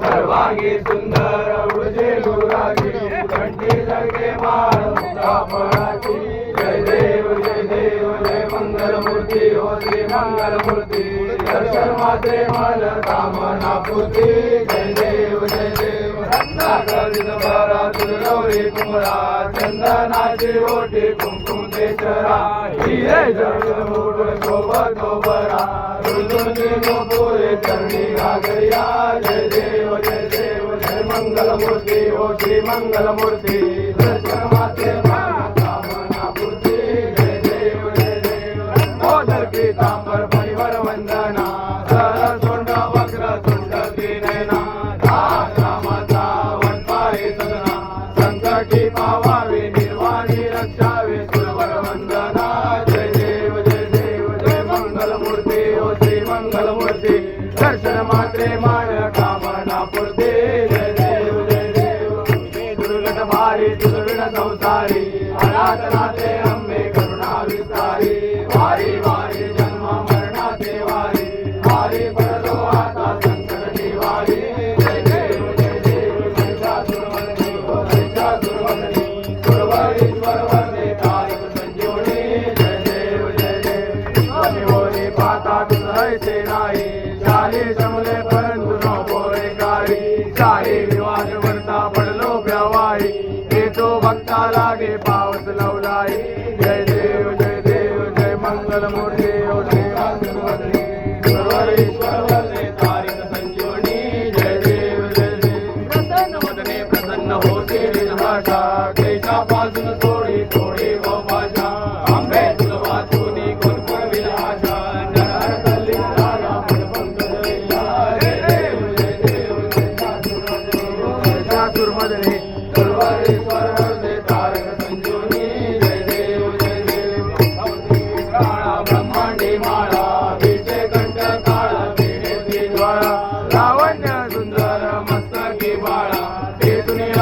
सर्वांगी सुंदर उडजे गुरागी घंटे जगे मार मुक्तापणाची जय देव जय देव जय मंगल मूर्ती हो श्री मंगल मूर्ती दर्शन माते मन कामना पुती जय देव जय देव रत्नाकरा तुलगौरी कुमरा चंदनाची ओटी कुमकुम केशरा हिरे जळ श्री नागरिया जय देव जय देव जय मंगलमूर्ती हो ओ श्री मंगलमूर्ती. दर्शन माते राधे राधे मंगल मोरे देवा सर्वदे सर्वरेश्वर वरदे प्रसन्न वदने प्रसन्न होते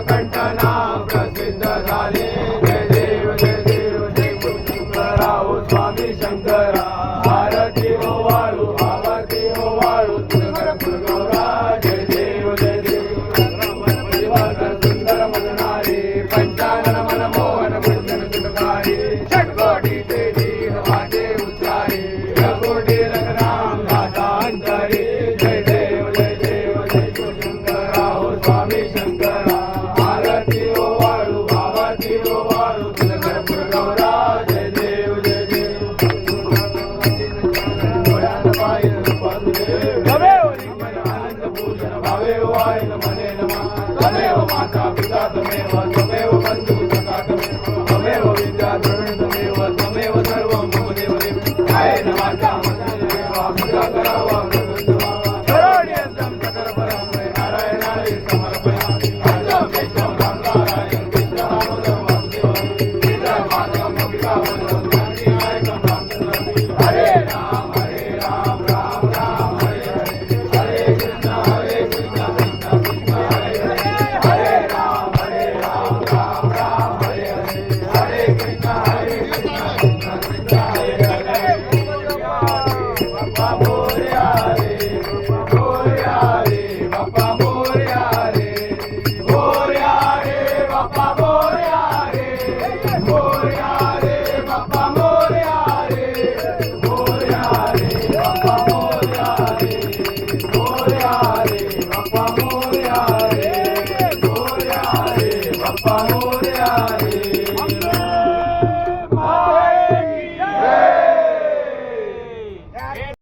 ಕಂಠನಾಭ পারো